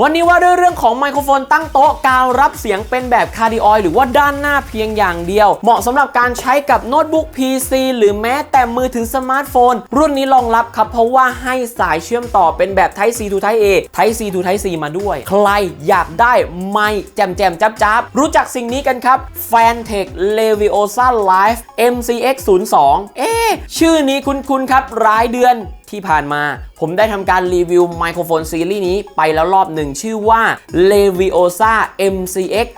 วันนี้ว่าด้วยเรื่องของไมโครโฟนตั้งโต๊ะการรับเสียงเป็นแบบคาร์ดิออยหรือว่าด้านหน้าเพียงอย่างเดียว เหมาะสำหรับการใช้กับโน้ตบุ๊ก PC หรือแม้แต่มือถือสมาร์ทโฟน รุ่นนี้รองรับครับ เพราะว่าให้สายเชื่อมต่อเป็นแบบ Type C to Type A Type C to Type C มาด้วย ใครอยากได้ไมค์แจมแจมจับจับรู้จักสิ่งนี้กันครับ Fantech Leviosa Live MCX 02เอ๊ชื่อนี้คุ้นๆครับรายเดือนที่ผ่านมา ผมได้ทำการรีวิวไมโครโฟนซีรีส์นี้ไปแล้วรอบหนึ่งชื่อว่า Leviosa MCX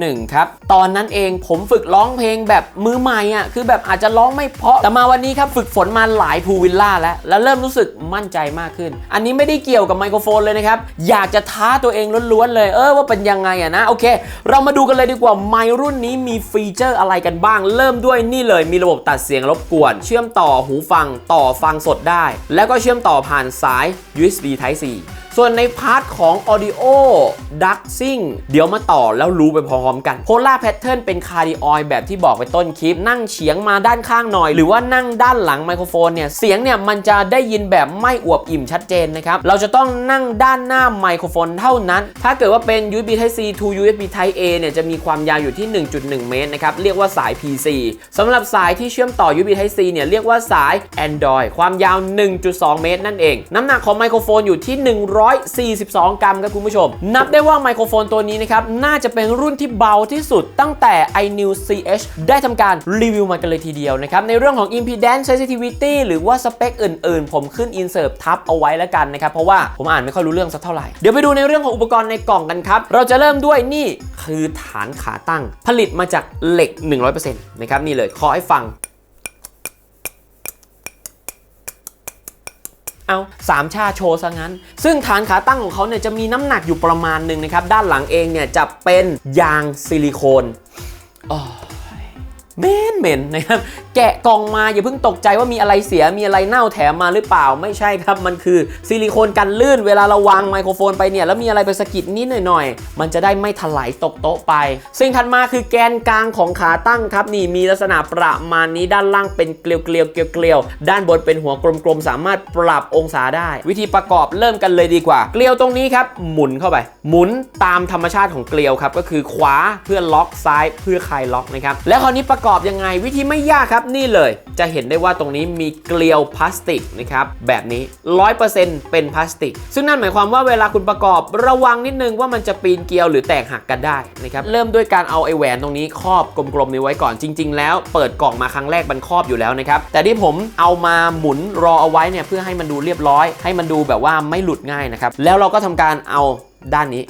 01 ครับ ตอนนั้นเองผมฝึกร้องเพลงแบบมือใหม่อะคือแบบอาจจะร้องไม่เพาะแต่มาวันนี้ครับฝึกฝนมาหลายพูวิลล่าแล้ว แล้วเริ่มรู้สึกมั่นใจมากขึ้น อันนี้ไม่ได้เกี่ยวกับไมโครโฟนเลยนะครับ อยากจะท้าตัวเองล้วนๆเลย เออว่าเป็นยังไงอะนะโอเค เรามาดูกันเลยดีกว่าไมรุ่นนี้มีฟีเจอร์อะไรกันบ้าง เริ่มด้วยนี่เลยมีระบบตัดเสียงรบกวน เชื่อมต่อหูฟังต่อฟังสดได้ แล้วก็เชื่อมต่อผ่านสาย USB Type C ส่วนในพาร์ทของ Audio Duxing เดี๋ยวมาต่อแล้วรู้ไปพร้อมๆกัน Polar Pattern เป็นคาร์ดิออยแบบที่บอกไปต้นคลิป นั่งเฉียงมาด้านข้างหน่อย หรือว่านั่งด้านหลังไมโครโฟนเนี่ย เสียงเนี่ยมันจะได้ยินแบบไม่อวบอิ่มชัดเจนนะครับ เราจะต้องนั่งด้านหน้าไมโครโฟนเท่านั้น ถ้าเกิดว่าเป็น USB Type C to USB Type A เนี่ยจะมีความยาวอยู่ที่ 1.1 เมตรนะครับ เรียกว่าสาย PC สำหรับสายที่เชื่อมต่อ USB Type C เนี่ยเรียกว่าสาย Android ความยาว 1.2 เมตร นั่นเอง น้ำหนักของไมโครโฟนอยู่ที่100 142 กรัมครับคุณผู้ชม นับได้ว่าไมโครโฟนตัวนี้นะครับ น่าจะเป็นรุ่นที่เบาที่สุดตั้งแต่ iNew CH ได้ทำการรีวิวมากันเลยทีเดียวนะครับ ในเรื่องของ impedance sensitivity หรือว่าสเปคอื่นๆ ผมขึ้น insert ทับเอาไว้แล้วกันนะครับ เพราะว่าผมอ่านไม่ค่อยรู้เรื่องสักเท่าไหร่ เดี๋ยวไปดูในเรื่องของอุปกรณ์ในกล่องกันครับ เราจะเริ่มด้วยนี่คือฐานขาตั้ง ผลิตมาจากเหล็ก 100%นะครับนี่เลยขอให้ฟัง เอาสามชาโชว์ซะงั้น ซึ่งฐานขาตั้งของเขาเนี่ยจะมีน้ำหนักอยู่ประมาณหนึ่งนะครับ ด้านหลังเองเนี่ยจะเป็นยางซิลิโคนอ๋อเมนเมนนะครับแกะกล่องมาอย่าเพิ่งตกใจว่ามีอะไรเสียมีอะไรเน่าแถมมาหรือเปล่าไม่ใช่ครับ มันคือซิลิโคนกันลื่นเวลาเราวางไมโครโฟนไปเนี่ยแล้วมีอะไรไปสะกิดนิดหน่อยๆ มันจะได้ไม่ถลายตกโต๊ะไป สิ่งถัดมาคือแกนกลางของขาตั้งครับ นี่มีลักษณะประมาณนี้ด้านล่างเป็นเกลียวเกลียวเกลียวเกลียวๆด้านบนเป็นหัวกลมๆสามารถปรับองศาได้ วิธีประกอบเริ่มกันเลยดีกว่า เกลียวตรงนี้ครับหมุนเข้าไป หมุนตามธรรมชาติของเกลียวครับก็คือขวาเพื่อล็อกซ้ายเพื่อคลายล็อกนะครับแล้วคราวนี้ประกอบยังไงวิธีไม่ยากครับนี่เลยจะเห็นได้ว่าตรงนี้มีเกลียวพลาสติกนะครับแบบนี้ 100%เป็นพลาสติก ซึ่งนั่นหมายความว่าเวลาคุณประกอบระวังนิดนึงว่ามันจะปีนเกลียวหรือแตกหักกันได้นะครับเริ่มด้วยการเอาไอแหวนตรงนี้ครอบกลมๆนี้ไว้ก่อนจริง ๆ แล้วเปิดกล่องมาครั้งแรกมันครอบอยู่แล้วนะครับแต่ที่ผมเอามาหมุนรอเอาไว้เนี่ยเพื่อให้มันดูเรียบร้อย ให้มันดูแบบว่าไม่หลุดง่ายนะครับแล้วเราก็ทำการเอาด้านนี้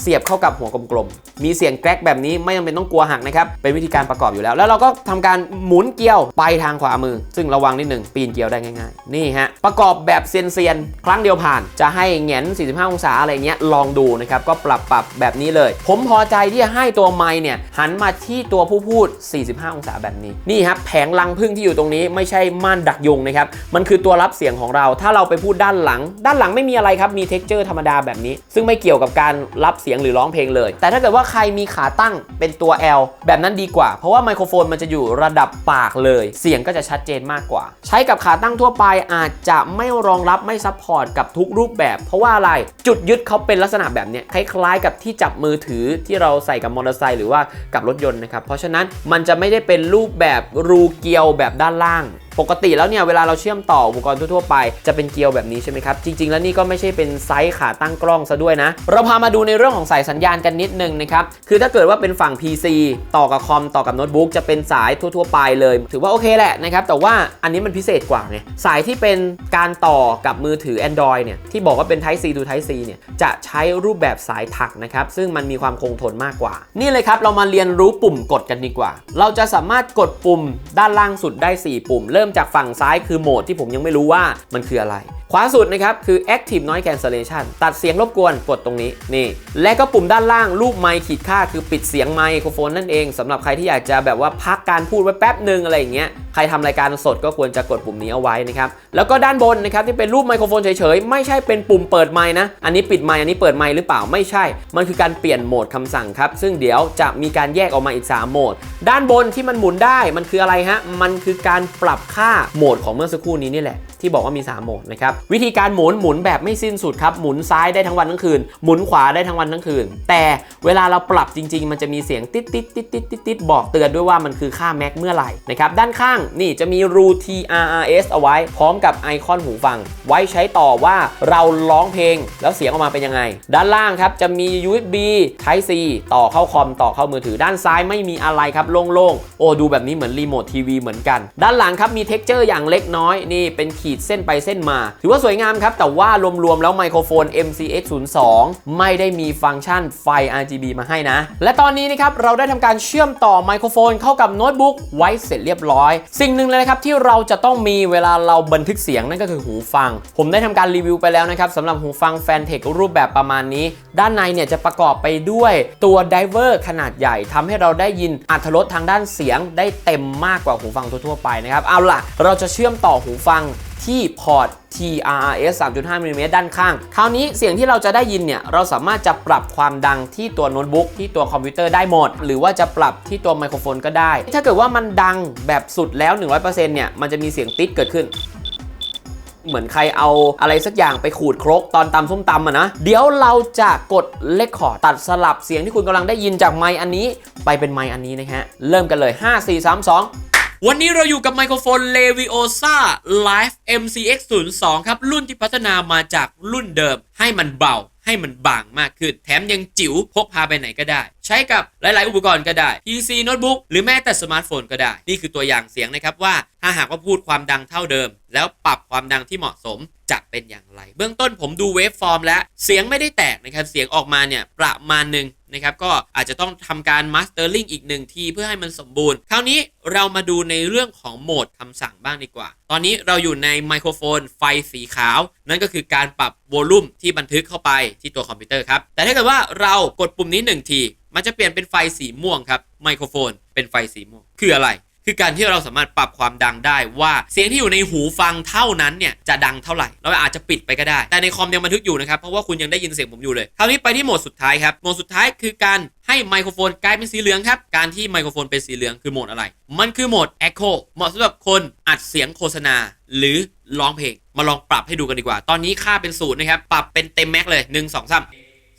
เสียบเข้ากับหัวกลมๆ มีเสียงแกรกแบบนี้ไม่จำเป็นต้องกลัวหักนะครับ เป็นวิธีการประกอบอยู่แล้ว แล้วเราก็ทำการหมุนเกลียวไปทางขวามือ ซึ่งระวังนิดหนึ่งปีนเกลียวได้ง่ายๆ นี่ฮะ ประกอบแบบเซียนๆ ครั้งเดียวผ่าน จะให้แหงน45 องศาอะไรเงี้ย ลองดูนะครับ ก็ปรับปรับแบบนี้เลย ผมพอใจที่จะให้ตัวไมค์เนี่ยหันมาที่ตัวผู้พูด 45 องศาแบบนี้ นี่ครับแผงรังพึ่งที่อยู่ตรงนี้ไม่ใช่ม่านดักยุงนะครับ มันคือตัวรับเสียงของเรา ถ้าเราไปพูดด้านหลัง ด้านหลังไม่มีอะไรครับ มี texture ธรรมดาแบบนี้ ซึ่งไม่เกี่ยวกับการรับสียงหรือร้องเพลงเลย แต่ถ้าเกิดว่าใครมีขาตั้งเป็นตัว L แบบนั้นดีกว่า เพราะว่าไมโครโฟนมันจะอยู่ระดับปากเลย เสียงก็จะชัดเจนมากกว่า ใช้กับขาตั้งทั่วไปอาจจะไม่รองรับไม่ซัพพอร์ตกับทุกรูปแบบ เพราะว่าอะไรจุดยึดเขาเป็นลักษณะแบบนี้คล้ายๆ กับที่จับมือถือที่เราใส่กับมอเตอร์ไซค์หรือว่ากับรถยนต์นะครับเพราะฉะนั้นมันจะไม่ได้เป็นรูปแบบรูเกียวแบบด้านล่าง ปกติแล้วเนี่ยเวลาเราเชื่อมต่ออุปกรณ์ทั่วๆไปจะเป็นเกลียวแบบนี้ใช่ไหมครับ จริง ๆ แล้วนี่ก็ไม่ใช่เป็นไซส์ขาตั้งกล้องซะด้วยนะ เราพามาดูในเรื่องของสายสัญญาณกันนิดนึงนะครับ คือถ้าเกิดว่าเป็นฝั่ง PC ต่อกับคอมต่อกับโน้ตบุ๊กจะเป็นสายทั่วๆไปเลย ถือว่าโอเคแหละนะครับ แต่ว่าอันนี้มันพิเศษกว่าไงสายที่เป็นการต่อกับมือถือ Android เนี่ยที่บอกว่าเป็น Type C to Type C เนี่ยจะใช้รูปแบบสายถักนะครับซึ่งมันมีความคงทนมากกว่า นี่เลยครับเรามาเรียนรู้ปุ่มกดกันดีกว่า เราจะสามารถกดปุ่มด้านล่างสุดได้ 4 ปุ่มเริ่มจากฝั่งซ้ายคือโหมดที่ผมยังไม่รู้ว่ามันคืออะไร ขวาสุดนะครับคือ Active Noise Cancellation ตัดเสียงรบกวนกดตรงนี้นี่ และก็ปุ่มด้านล่างรูปไมค์ขีดค่าคือปิดเสียงไมโครโฟนนั่นเองสำหรับใครที่อยากจะแบบว่าพักการพูดไว้แป๊บหนึ่งอะไรอย่างเงี้ย ใครทำรายการสดก็ควรจะกดปุ่มนี้เอาไว้นะครับ แล้วก็ด้านบนนะครับที่เป็นรูปไมโครโฟนเฉยๆ ไม่ใช่เป็นปุ่มเปิดไมค์นะ อันนี้ปิดไมค์อันนี้เปิดไมค์หรือเปล่าไม่ใช่ มันคือการเปลี่ยนโหมดคำสั่งครับ ซึ่งเดี๋ยวจะมีการแยกออกมาอีก 3 โหมด ด้านบนที่มันหมุนได้มันคืออะไรฮะ มันคือการปรับค่าโหมดของเมื่อสักครู่นี้นี่แหละที่บอกว่ามี 3 โหมดนะครับ วิธีการหมุนหมุนแบบไม่สิ้นสุดครับ หมุนซ้ายได้ทั้งวันทั้งคืน หมุนขวาได้ทั้งวันทั้งคืน แต่เวลาเราปรับจริง ๆ มันจะมีเสียงติดติดติดติดติดติดบอกเตือนด้วยว่ามันคือค่าแม็กเมื่อไหร่นะครับด้านข้างนี่จะมีรู TRRS เอาไว้ พร้อมกับไอคอนหูฟัง ไว้ใช้ต่อว่าเราร้องเพลงแล้วเสียงออกมาเป็นยังไง ด้านล่างครับจะมี USB Type C ต่อเข้าคอมต่อเข้ามือถือด้านซ้ายไม่มีอะไรครับโล่งๆ โอ้ดูแบบนี้เหมือนรีโมททีวีเหมือนกัน ด้านหลังครับมีเท็กเจอร์อย่างเล็กน้อยนี่เป็นขีดเส้นไปเส้นมา ถือว่าสวยงามครับ แต่ว่ารวมๆแล้วไมโครโฟน MCX 02 ไม่ได้มีฟังก์ชันไฟ RGB มาให้นะ และตอนนี้นะครับเราได้ทำการเชื่อมต่อไมโครโฟนเข้ากับโน้ตบุ๊กไว้เสร็จเรียบร้อยสิ่งหนึ่งเลยนะครับที่เราจะต้องมีเวลาเราบันทึกเสียงนั่นก็คือหูฟัง ผมได้ทำการรีวิวไปแล้วนะครับสำหรับหูฟังแฟนเทครูปแบบประมาณนี้ ด้านในเนี่ยจะประกอบไปด้วยตัวไดเวอร์ขนาดใหญ่ทำให้เราได้ยินอัตรสทางด้านเสียงได้เต็มมากกว่าหูฟังทั่วๆไปนะครับเอาล่ะ เราจะเชื่อมต่อหูฟัง ที่พอร์ต TRRS 3.5มิลลิเมตรด้านข้าง คราวนี้เสียงที่เราจะได้ยินเนี่ย เราสามารถจะปรับความดังที่ตัวโน้ตบุ๊กที่ตัวคอมพิวเตอร์ได้หมด หรือว่าจะปรับที่ตัวไมโครโฟนก็ได้ ถ้าเกิดว่ามันดังแบบสุดแล้ว 100%เนี่ย มันจะมีเสียงติ๊ดเกิดขึ้นเหมือนใครเอาอะไรสักอย่างไปขูดครกตอนตำส้มตำอะนะ เดี๋ยวเราจะกดเลคคอร์ดตัดสลับเสียงที่คุณกำลังได้ยินจากไมค์อันนี้ ไปเป็นไมค์อันนี้นะฮะ เริ่มกันเลย 5 4 3 2 วันนี้เราอยู่กับไมโครโฟน Leviosa Live MCX 02ครับ รุ่นที่พัฒนามาจากรุ่นเดิม ให้มันเบา ให้มันบางมากขึ้น แถมยังจิ๋วพกพาไปไหนก็ได้ ใช้กับหลาย ๆ อุปกรณ์ก็ได้ PC โน้ตบุ๊กหรือแม้แต่สมาร์ทโฟนก็ได้ นี่คือตัวอย่างเสียงนะครับว่าถ้าหากว่าพูดความดังเท่าเดิม แล้วปรับความดังที่เหมาะสมจะเป็นอย่างไร เบื้องต้นผมดูเวฟฟอร์มแล้วเสียงไม่ได้แตกนะครับ เสียงออกมาเนี่ยประมาณหนึ่งนะครับ ก็อาจจะต้องทำการมาสเตอร์ลิงอีกหนึ่งทีเพื่อให้มันสมบูรณ์ คราวนี้เรามาดูในเรื่องของโหมดคำสั่งบ้างดีกว่า ตอนนี้เราอยู่ในไมโครโฟนไฟสีขาว นั่นก็คือการปรับโวลูมที่บันทึกเข้าไปที่ตัวคอมพิวเตอร์ครับ แต่ถ้าเกิดว่าเรากดปุ่มนี้หนึ่งทีมันจะเปลี่ยนเป็นไฟสีม่วงครับไมโครโฟนเป็นไฟสีม่วงคืออะไร คือการที่เราสามารถปรับความดังได้ว่าเสียงที่อยู่ในหูฟังเท่านั้นเนี่ยจะดังเท่าไหร่ เราอาจจะปิดไปก็ได้ แต่ในคอมยังบันทึกอยู่นะครับ เพราะว่าคุณยังได้ยินเสียงผมอยู่เลยคราวนี้ไปที่โหมดสุดท้ายครับโหมดสุดท้ายคือการให้ไมโครโฟนกลายเป็นสีเหลืองครับ การที่ไมโครโฟนเป็นสีเหลืองคือโหมดอะไร มันคือโหมด Echo เหมาะสำหรับคนอัดเสียงโฆษณา หรือร้องเพลงมาลองปรับให้ดูกันดีกว่า ตอนนี้ค่าเป็นศูนย์นะครับปรับเป็นเต็มแม็กเลย 1 2 3ส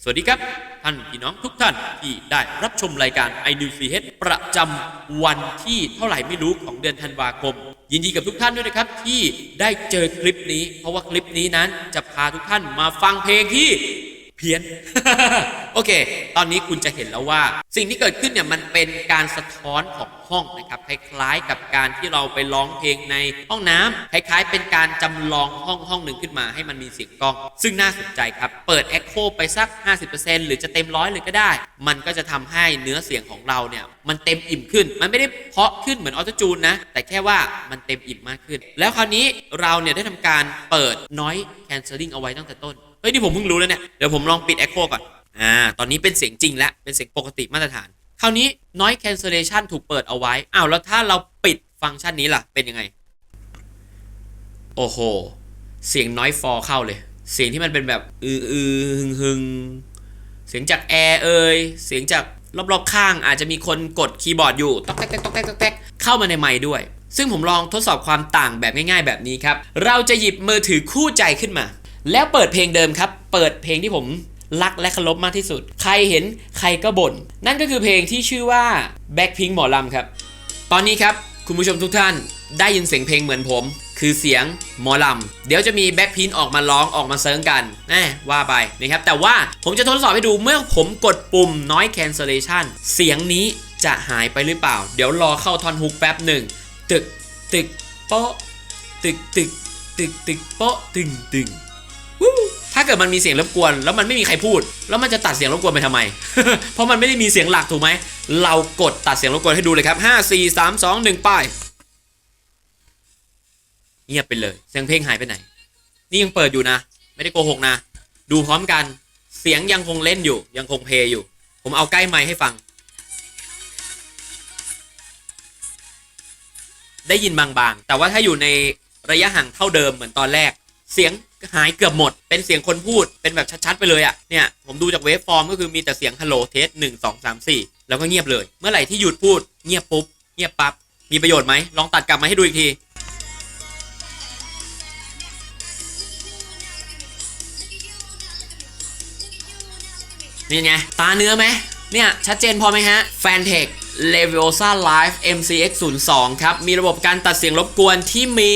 วัสดีครับ ท่านพี่น้องทุกท่านที่ได้รับชมรายการ i d c h ประจำวันที่เท่าไหร่ไม่รู้ของเดือนธันวาคม ยินดีกับทุกท่านด้วยนะครับ ที่ได้เจอคลิปนี้ เพราะว่าคลิปนี้นั้นจะพาทุกท่านมาฟังเพลงที่ เพี้ยน โอเค ตอนนี้คุณจะเห็นแล้วว่า สิ่งที่เกิดขึ้นเนี่ยมันเป็นการสะท้อนของห้องนะครับ คล้ายๆกับการที่เราไปร้องเพลงในห้องน้ำคล้ายๆ เป็นการจำลองห้องห้องหนึ่งขึ้นมาให้มันมีเสียงกล้อง ซึ่งน่าสนใจครับ เปิด Echo ไปสัก 50%หรือจะเต็มร้อยเลยก็ได้ มันก็จะทำให้เนื้อเสียงของเราเนี่ยมันเต็มอิ่มขึ้น มันไม่ได้เพาะขึ้นเหมือนออโตจูนนะ แต่แค่ว่ามันเต็มอิ่มมากขึ้น แล้วคราวนี้เราเนี่ยได้ทำการเปิด noise cancelling เอาไว้ตั้งแต่ต้น เฮ้ยนี่ผมเพิ่งรู้แล้วเนี่ย เดี๋ยวผมลองปิด Echo ก่อน อ่า ตอนนี้เป็นเสียงจริงแล้ว เป็นเสียงปกติมาตรฐาน คราวนี้ noise cancellation ถูกเปิดเอาไว้ อ้าว แล้วถ้าเราปิดฟังก์ชันนี้ล่ะ เป็นยังไง โอ้โห เสียง noise fall เข้าเลย เสียงที่มันเป็นแบบอืออือหึงหึงเสียงจากแอร์เอ่ย เสียงจากรอบๆข้างอาจจะมีคนกดคีย์บอร์ดอยู่ต๊อกแต๊กต๊อกแต๊กตอกแต๊กเข้ามาในไมค์ด้วย ซึ่งผมลองทดสอบความต่างแบบง่าย ๆ แบบนี้ครับ เราจะหยิบมือถือคู่ใจขึ้นมา แล้วเปิดเพลงเดิมครับ เปิดเพลงที่ผมรักและเคารพมากที่สุด ใครเห็นใครก็บ่น นั่นก็คือเพลงที่ชื่อว่า Blackpink หมอลำครับ ตอนนี้ครับคุณผู้ชมทุกท่านได้ยินเสียงเพลงเหมือนผม คือเสียงหมอลำ เดี๋ยวจะมีแบ็คพินออกมาร้องออกมาเซิร์งกันแน่ว่าไปนะครับ แต่ว่าผมจะทดสอบให้ดูเมื่อผมกดปุ่ม noise cancellation เสียงนี้จะหายไปหรือเปล่า เดี๋ยวรอเข้าทอนฮุกแป๊บหนึ่ง ตึก ตึก โป๊ะ ตึก ตึก ตึก ตึก โป๊ะ ตึงตึง ถ้าเกิดมันมีเสียงรบกวน แล้วมันไม่มีใครพูด แล้วมันจะตัดเสียงรบกวนไปทำไม เพราะมันไม่ได้มีเสียงหลักถูกไหม เรากดตัดเสียงรบกวนให้ดูเลยครับ 5 4 3 2 1 ไป้ายเงียบไปเลย เสียงเพลงหายไปไหน นี่ยังเปิดอยู่นะ ไม่ได้โกหกนะ ดูพร้อมกัน เสียงยังคงเล่นอยู่ ยังคงเพลย์อยู่ ผมเอาใกล้ไมค์ให้ฟัง ได้ยินบางๆ แต่ว่าถ้าอยู่ในระยะห่างเท่าเดิมเหมือนตอนแรก เสียง หายเกือบหมด เป็นเสียงคนพูด เป็นแบบชัดๆไปเลยอะเนี่ย ผมดูจากเวฟฟอร์มก็คือมีแต่เสียงฮัลโหลเทสหนึ่งสองสามสี่แล้วก็เงียบเลย เมื่อไหร่ที่หยุดพูด เงียบปุ๊บ เงียบปั๊บ มีประโยชน์ไหม ลองตัดกลับมาให้ดูอีกที นี่ไง ตาเนื้อไหม เนี่ย ชัดเจนพอไหมฮะ f a n t e c Leviosa Live MCX 0 2ครับ มีระบบการตัดเสียงรบกวนที่มี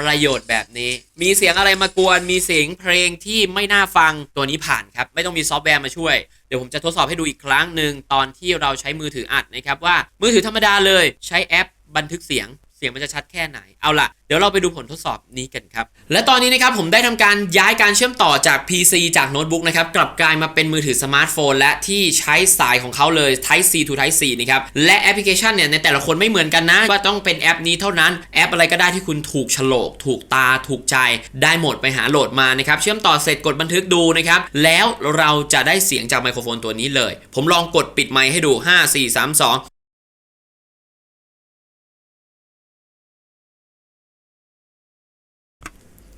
ประโยชน์แบบนี้ มีเสียงอะไรมากวน มีเสียงเพลงที่ไม่น่าฟังตัวนี้ผ่านครับ ไม่ต้องมีซอฟต์แวร์มาช่วย เดี๋ยวผมจะทดสอบให้ดูอีกครั้งหนึ่งตอนที่เราใช้มือถืออัดนะครับว่ามือถือธรรมดาเลยใช้แอปบันทึกเสียง เสียงมันจะชัดแค่ไหน เอาล่ะ เดี๋ยวเราไปดูผลทดสอบนี้กันครับ และตอนนี้นะครับผมได้ทำการย้ายการเชื่อมต่อจาก PC จากโน้ตบุ๊กนะครับ กลับกลายมาเป็นมือถือสมาร์ทโฟน และที่ใช้สายของเขาเลย Type C to Type C นะครับ และแอปพลิเคชันเนี่ยในแต่ละคนไม่เหมือนกันนะ ว่าต้องเป็นแอปนี้เท่านั้น แอปอะไรก็ได้ที่คุณถูกโฉลก ถูกตา ถูกใจ ได้หมดไปหาโหลดมานะครับ เชื่อมต่อเสร็จกดบันทึกดูนะครับ แล้วเราจะได้เสียงจากไมโครโฟนตัวนี้เลย ผมลองกดปิดไมค์ให้ดู 5 4 3 2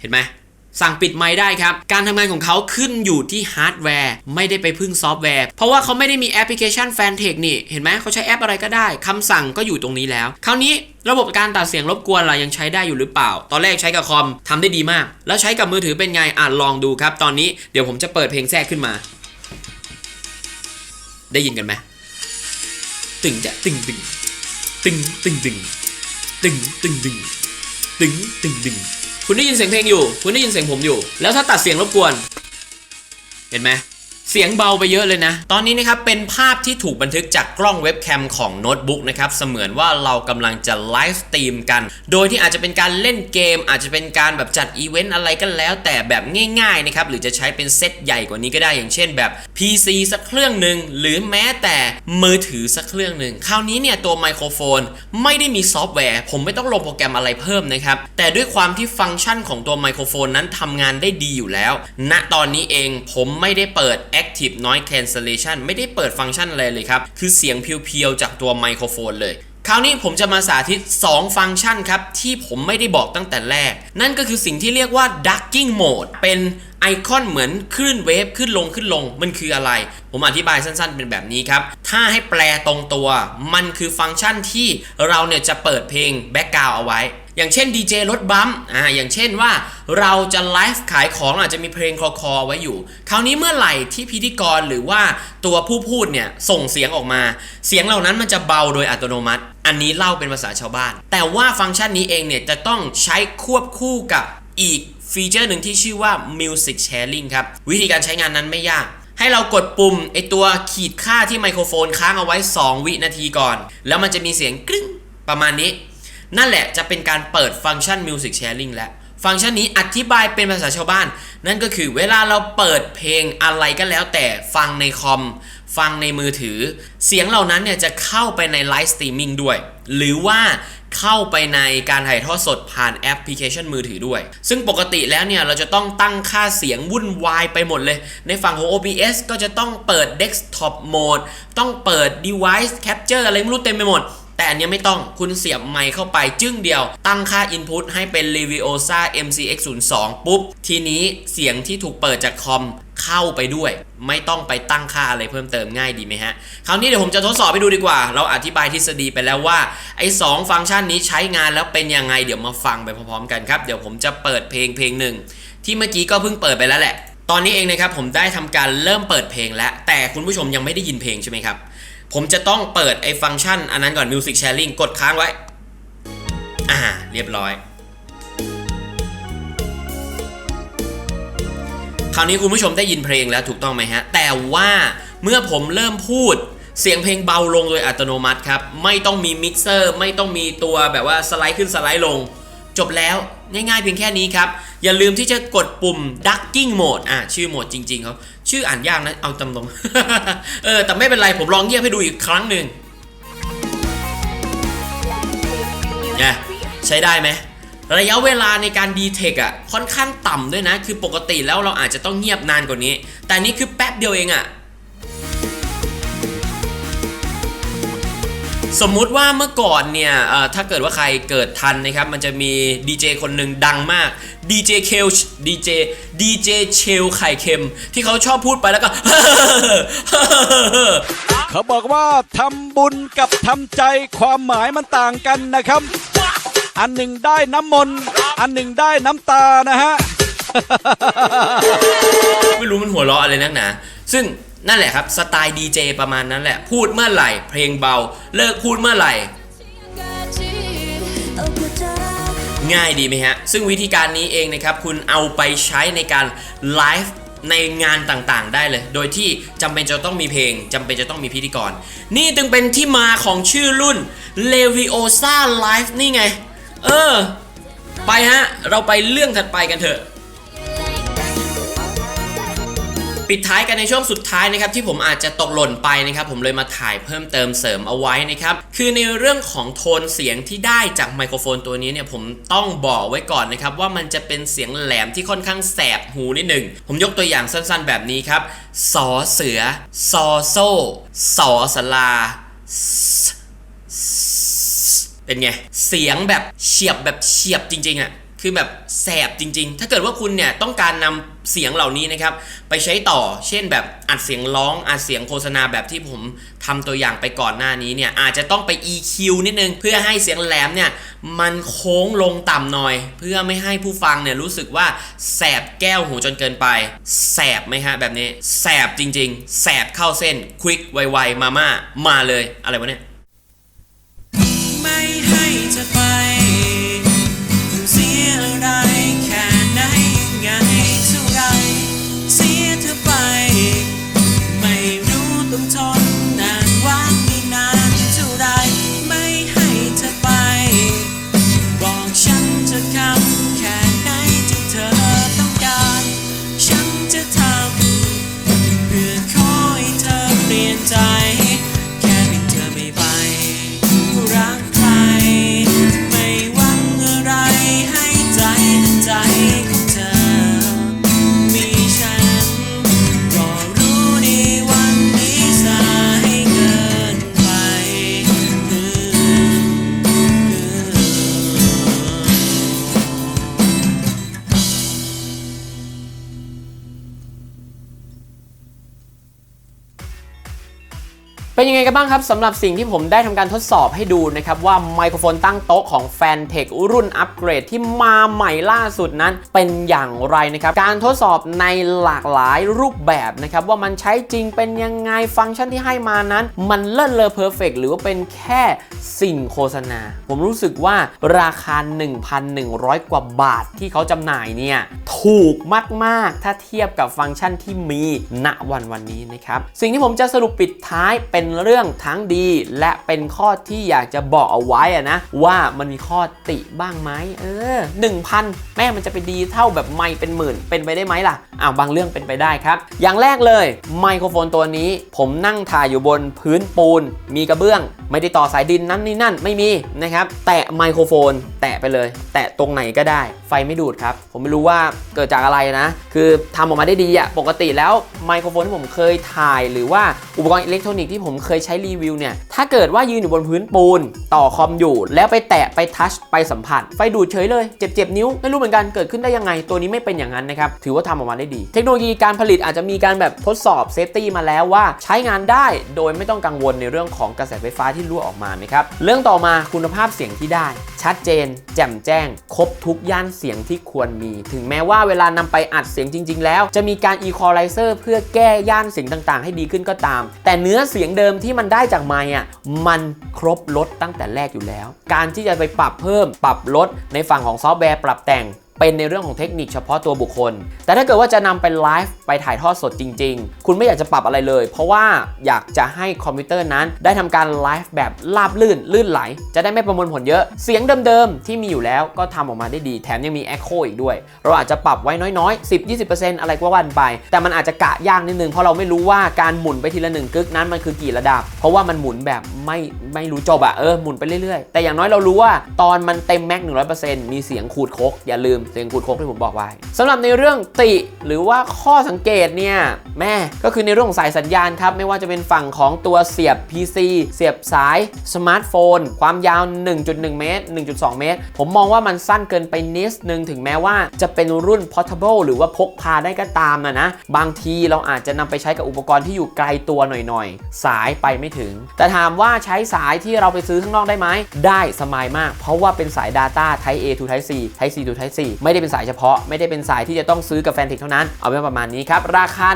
เห็นไหมสั่งปิดไมค์ได้ครับ การทำงานของเขาขึ้นอยู่ที่ฮาร์ดแวร์ไม่ได้ไปพึ่งซอฟต์แวร์ เพราะว่าเขาไม่ได้มีแอปพลิเคชันแฟนเทคนี่ เห็นไหมเขาใช้แอปอะไรก็ได้คำสั่งก็อยู่ตรงนี้แล้ว คราวนี้ระบบการตัดเสียงรบกวนล่ะยังใช้ได้อยู่หรือเปล่า ตอนแรกใช้กับคอมทำได้ดีมาก แล้วใช้กับมือถือเป็นไงอ่านลองดูครับ ตอนนี้เดี๋ยวผมจะเปิดเพลงแทรกขึ้นมา ได้ยินกันไหมตึงจะตึงตึงตึงตึงตึงตึงตึงตึงตึงตึงตึง คุณได้ยินเสียงเพลงอยู่ คุณได้ยินเสียงผมอยู่ แล้วถ้าตัดเสียงรบกวน เห็นไหม เสียงเบาไปเยอะเลยนะ ตอนนี้นะครับเป็นภาพที่ถูกบันทึกจากกล้องเว็บแคมของโน้ตบุ๊กนะครับ เสมือนว่าเรากำลังจะไลฟ์สตรีมกัน โดยที่อาจจะเป็นการเล่นเกม อาจจะเป็นการแบบจัดอีเวนต์อะไรก็แล้ว แต่แบบง่ายๆนะครับ หรือจะใช้เป็นเซตใหญ่กว่านี้ก็ได้ อย่างเช่นแบบ PC สักเครื่องหนึ่งหรือแม้แต่มือถือสักเครื่องหนึ่งคราวนี้เนี่ยตัวไมโครโฟนไม่ได้มีซอฟต์แวร์ ผมไม่ต้องลงโปรแกรมอะไรเพิ่มนะครับ แต่ด้วยความที่ฟังก์ชันของตัวไมโครโฟนนั้นทำงานได้ดีอยู่แล้วณตอนนี้เองผมไม่ได้เปิด Active Noise Cancellation ไม่ได้เปิดฟังก์ชันอะไรเลยครับ คือเสียงเพียวๆจากตัวไมโครโฟนเลยคราวนี้ผมจะมาสาธิต 2 ฟังก์ชันครับ ที่ผมไม่ได้บอกตั้งแต่แรก นั่นก็คือสิ่งที่เรียกว่า ducking mode เป็นไอคอนเหมือนคลื่นเวฟขึ้นลงขึ้นลงมันคืออะไร ผมอธิบายสั้นๆ เป็นแบบนี้ครับ ถ้าให้แปลตรงตัว มันคือฟังก์ชันที่เราเนี่ยจะเปิดเพลงแบ็กกราวเอาไว้ อย่างเช่นดีเจรถบัมอ่าอย่างเช่นว่าเราจะไลฟ์ขายของอาจจะมีเพลงคอคอไว้อยู่ คราวนี้เมื่อไหร่ที่พิธีกรหรือว่าตัวผู้พูดเนี่ยส่งเสียงออกมา เสียงเหล่านั้นมันจะเบาโดยอัตโนมัติ อันนี้เล่าเป็นภาษาชาวบ้าน แต่ว่าฟังก์ชันนี้เองเนี่ยจะต้องใช้ควบคู่กับอีกฟีเจอร์หนึ่งที่ชื่อว่า Music Sharing ครับ วิธีการใช้งานนั้นไม่ยาก ให้เรากดปุ่มไอตัวขีดค่าที่ไมโครโฟนค้างเอาไว้ 2 วินาทีก่อน แล้วมันจะมีเสียงกริ๊งประมาณนี้ นั่นแหละจะเป็นการเปิดฟังก์ชัน Music Sharing แล้วฟังก์ชันนี้อธิบายเป็นภาษาชาวบ้าน นั่นก็คือเวลาเราเปิดเพลงอะไรก็แล้วแต่ฟังในคอม ฟังในมือถือ เสียงเหล่านั้นเนี่ยจะเข้าไปในไลฟ์สตรีมมิ่งด้วย หรือว่าเข้าไปในการถ่ายทอดสดผ่านแอปพลิเคชันมือถือด้วย ซึ่งปกติแล้วเนี่ย เราจะต้องตั้งค่าเสียงวุ่นวายไปหมดเลย ในฝั่งของ OBS ก็จะต้องเปิด Desktop Mode ต้องเปิด Device Capture อะไรไม่รู้เต็มไปหมด แต่อันนี้ไม่ต้องคุณเสียบไมค์เข้าไปจึ้งเดียว ตั้งค่า Input ให้เป็น Leviosa MCX 0 2 ปุ๊บ ทีนี้เสียงที่ถูกเปิดจากคอมเข้าไปด้วย ไม่ต้องไปตั้งค่าอะไรเพิ่มเติมง่ายดีไหมฮะ คราวนี้เดี๋ยวผมจะทดสอบให้ดูดีกว่า เราอธิบายทฤษฎีไปแล้วว่าไอ้สองฟังก์ชันนี้ใช้งานแล้วเป็นยังไงเดี๋ยวมาฟังไปพร้อมๆกันครับเดี๋ยวผมจะเปิดเพลงเพลงหนึ่งที่เมื่อกี้ก็เพิ่งเปิดไปแล้วแหละ ตอนนี้เองนะครับผมได้ทำการเริ่มเปิดเพลงแล้ว แต่คุณผู้ชมยังไม่ได้ยินเพลงใช่ไหมครับ ผมจะต้องเปิดไอ้ฟังก์ชัน อันนั้นก่อน Music Sharing กดค้างไว้ อ่า เรียบร้อย คราวนี้คุณผู้ชมได้ยินเพลงแล้วถูกต้องไหมฮะ แต่ว่าเมื่อผมเริ่มพูดเสียงเพลงเบาลงโดยอัตโนมัติครับ ไม่ต้องมีมิกเซอร์ ไม่ต้องมีตัวแบบว่าสไลด์ขึ้นสไลด์ลง จบแล้วง่ายๆเพียงแค่นี้ครับ อย่าลืมที่จะกดปุ่ม ducking mode อะชื่อโหมดจริงๆเขา ชื่ออ่านยากนะ เอาตรง เออ แต่ไม่เป็นไร ผมลองเยียบให้ดูอีกครั้งหนึ่งนี่ใช้ได้ไหม ระยะเวลาในการดีเทคอะ ค่อนข้างต่ำด้วยนะ คือปกติแล้วเราอาจจะต้องเงียบนานกว่านี้ แต่นี่คือแป๊บเดียวเองอะ สมมุติว่าเมื่อก่อนเนี่ยถ้าเกิดว่าใครเกิดทันนะครับ มันจะมีดีเจคนหนึ่งดังมากดีเจเคลดีเจดีเจเชลไข่เค็ม ที่เขาชอบพูดไปแล้วก็เขาบอกว่าทำบุญกับทำใจความหมายมันต่างกันนะครับ อันหนึ่งได้น้ำมนต์อันหนึ่งได้น้ำตานะฮะ ไม่รู้มันหัวเราะอะไรนักหนาซึ่ง นั่นแหละครับ สไตล์ดีเจประมาณนั้นแหละ พูดเมื่อไหร่ เพลงเบา เลิกพูดเมื่อไหร่ ง่ายดีไหมฮะ ซึ่งวิธีการนี้เองนะครับ คุณเอาไปใช้ในการไลฟ์ในงานต่างๆ ได้เลย โดยที่จำเป็นจะต้องมีเพลงจำเป็นจะต้องมีพิธีกร นี่จึงเป็นที่มาของชื่อรุ่น Leviosa Live นี่ไง เออ ไปฮะ เราไปเรื่องถัดไปกันเถอะ ปิดท้ายกันในช่วงสุดท้ายนะครับที่ผมอาจจะตกหล่นไปนะครับผมเลยมาถ่ายเพิ่มเติมเสริมเอาไว้นะครับคือในเรื่องของโทนเสียงที่ได้จากไมโครโฟนตัวนี้เนี่ยผมต้องบอกไว้ก่อนนะครับว่ามันจะเป็นเสียงแหลมที่ค่อนข้างแสบหูนิดหนึ่งผมยกตัวอย่างสั้นๆแบบนี้ครับสอเสือซอโซ่สอสลาเป็นไงเสียงแบบเฉียบแบบเฉียบจริงๆอะ่ะ คือแบบแสบจริง ๆ ถ้าเกิดว่าคุณเนี่ยต้องการนำเสียงเหล่านี้นะครับ ไปใช้ต่อ เช่นแบบอัดเสียงร้อง อัดเสียงโฆษณาแบบที่ผมทำตัวอย่างไปก่อนหน้านี้เนี่ย อาจจะต้องไป EQ นิดนึง เพื่อให้เสียงแหลมเนี่ย มันโค้งลงต่ำหน่อย เพื่อไม่ให้ผู้ฟังเนี่ยรู้สึกว่าแสบแก้วหูจนเกินไป แสบไหมฮะแบบนี้ แสบจริง ๆ แสบเข้าเส้น ควิกไวๆมาม่ามาเลย อะไรวะเนี่ย ไม่ให้เธ เป็นยังไงกันบ้างครับสำหรับสิ่งที่ผมได้ทำการทดสอบให้ดูนะครับ ว่าไมโครโฟนตั้งโต๊ะของ f a n t e c h รุ่นอัปเกรดที่มาใหม่ล่าสุดนั้นเป็นอย่างไรนะครับ การทดสอบในหลากหลายรูปแบบนะครับ ว่ามันใช้จริงเป็นยังไงฟังก์ชันที่ให้มานั้น มันเลิศเลอเพอร์เฟกหรือว่าเป็นแค่สิ่งโฆษณา ผมรู้สึกว่าราคา 1,100 กว่าบาทที่เขาจำหน่ายเนี่ยถูกมากๆ ถ้าเทียบกับฟังก์ชันที่มีณวันวันนี้นะครับสิ่งที่ผมจะสรุปปิดท้ายเป็นเรื่องทั้งดี และเป็นข้อที่อยากจะบอกเอาไว้อะนะว่ามันมีข้อติบ้างไหมเออ1,000แม่มันจะไปดีเท่าแบบไม่เป็นหมื่น เป็นไปได้ไหมล่ะอ้าวบางเรื่องเป็นไปได้ครับ อย่างแรกเลยไมโครโฟนตัวนี้ผมนั่งถ่ายอยู่บนพื้นปูน มีกระเบื้อง ไม่ได้ต่อสายดินนั้นนี่นั่นไม่มีนะครับแตะไมโครโฟน แตะไปเลย แตะตรงไหนก็ได้ ไฟไม่ดูดครับ ผมไม่รู้ว่าเกิดจากอะไรนะ คือทำออกมาได้ดีอะปกติแล้วไมโครโฟนที่ผมเคยถ่าย หรือว่าอุปกรณ์อิเล็กทรอนิกส์ที่ผมเคยใช้รีวิวเนี่ย ถ้าเกิดว่ายืนอยู่บนพื้นปูน ต่อคอมอยู่ แล้วไปแตะไปทัชไปสัมผัส ไฟดูดเฉยเลยเจ็บเจ็บนิ้ว ไม่รู้เหมือนกันเกิดขึ้นได้ยังไง ตัวนี้ไม่เป็นอย่างนั้นนะครับถือว่าทำออกมาได้ดี เทคโนโลยีการผลิตอาจจะมีการแบบทดสอบเซฟตี้มาแล้วว่า ใช้งานได้โดยไม่ต้องกังวลในเรื่องของกระแสไฟฟ้าที่รั่วออกมานะครับเรื่องต่อมาคุณภาพเสียงที่ได้ ชัดเจน แจ่มแจ้ง ครบทุกย่านเสียงที่ควรมี ถึงแม้ว่าเวลานำไปอัดเสียงจริง ๆ แล้ว จะมีการ equalizer เพื่อแก้ย่านเสียงต่าง ๆ ให้ดีขึ้นก็ตาม แต่เนื้อเสียงเดิมมที่มันได้จากไม้อะมันครบลดตั้งแต่แรกอยู่แล้ว การที่จะไปปรับเพิ่มปรับลดในฝั่งของซอฟต์แวร์ปรับแต่ง เป็นในเรื่องของเทคนิคเฉพาะตัวบุคคล แต่ถ้าเกิดว่าจะนำไปไลฟ์ไปถ่ายทอดสดจริง ๆ คุณไม่อยากจะปรับอะไรเลย เพราะว่าอยากจะให้คอมพิวเตอร์นั้น ได้ทำการไลฟ์แบบราบลื่นลื่นไหล จะได้ไม่ประมวลผลเยอะ เสียงเดิมๆที่มีอยู่แล้วก็ทำออกมาได้ดี แถมยังมี Echo อีกด้วย เราอาจจะปรับไว้น้อยๆ 10-20%อะไรก็ว่ากันไป แต่มันอาจจะกะยากนิดนึงเพราะเราไม่รู้ว่าการหมุนไปทีละหนึ่งกึกนั้นมันคือกี่ระดับ เพราะว่ามันหมุนแบบไม่ไม่รู้จบอะเออหมุนไปเรื่อยๆ แต่อย่างน้อยเรารู้ว่าตอนมันเต็มแม็ก100%มีเสียงขูดคกอย่าลืมเสียงขูดโคกที่ผมบอกไว้สำหรับในเรื่องติหรือว่าข้อสังเกตเนี่ยแม่ก็คือในเรื่องของสายสัญญาณครับ ไม่ว่าจะเป็นฝั่งของตัวเสียบ PC เสียบสายสมาร์ทโฟน ความยาว 1.1 เมตร 1.2 เมตร ผมมองว่ามันสั้นเกินไปนิดนึงถึงแม้ว่าจะเป็นรุ่น portable หรือว่าพกพาได้ก็ตามนะนะ บางทีเราอาจจะนำไปใช้กับอุปกรณ์ที่อยู่ไกลตัวหน่อยๆ สายไปไม่ถึง แต่ถามว่าใช้สายที่เราไปซื้อข้างนอกได้ไหมได้สบายมาก เพราะว่าเป็นสาย Data Type A to Type C Type C to Type C ไม่ได้เป็นสายเฉพาะ ไม่ได้เป็นสายที่จะต้องซื้อกับแฟนเทคเท่านั้น เอาไว้ประมาณนี้ครับ ราคา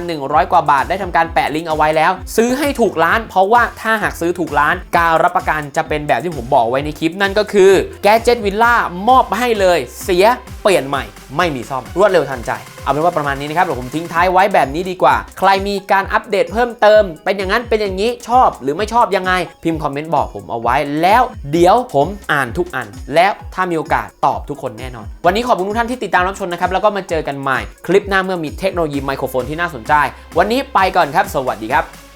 1,100 กว่าบาทได้ทำการแปะลิงก์เอาไว้แล้ว ซื้อให้ถูกร้าน เพราะว่าถ้าหากซื้อถูกร้าน การรับประกันจะเป็นแบบที่ผมบอกไว้ในคลิปนั่นก็คือ Gadget Villa มอบให้เลย เสียเปลี่ยนใหม่ ไม่มีซ่อมรวดเร็วทันใจ เอาเป็นว่าประมาณนี้นะครับเดี๋ยวผมทิ้งท้ายไว้แบบนี้ดีกว่า ใครมีการอัปเดตเพิ่มเติม เป็นอย่างนั้นเป็นอย่างนี้ชอบหรือไม่ชอบยังไง พิมพ์คอมเมนต์บอกผมเอาไว้ แล้วเดี๋ยวผมอ่านทุกอัน แล้วถ้ามีโอกาสตอบทุกคนแน่นอน วันนี้ขอบคุณทุกท่านที่ติดตามรับชมนะครับแล้วก็มาเจอกันใหม่คลิปหน้าเมื่อมีเทคโนโลยีไมโครโฟนที่น่าสนใจ วันนี้ไปก่อนครับ สวัสดีครับ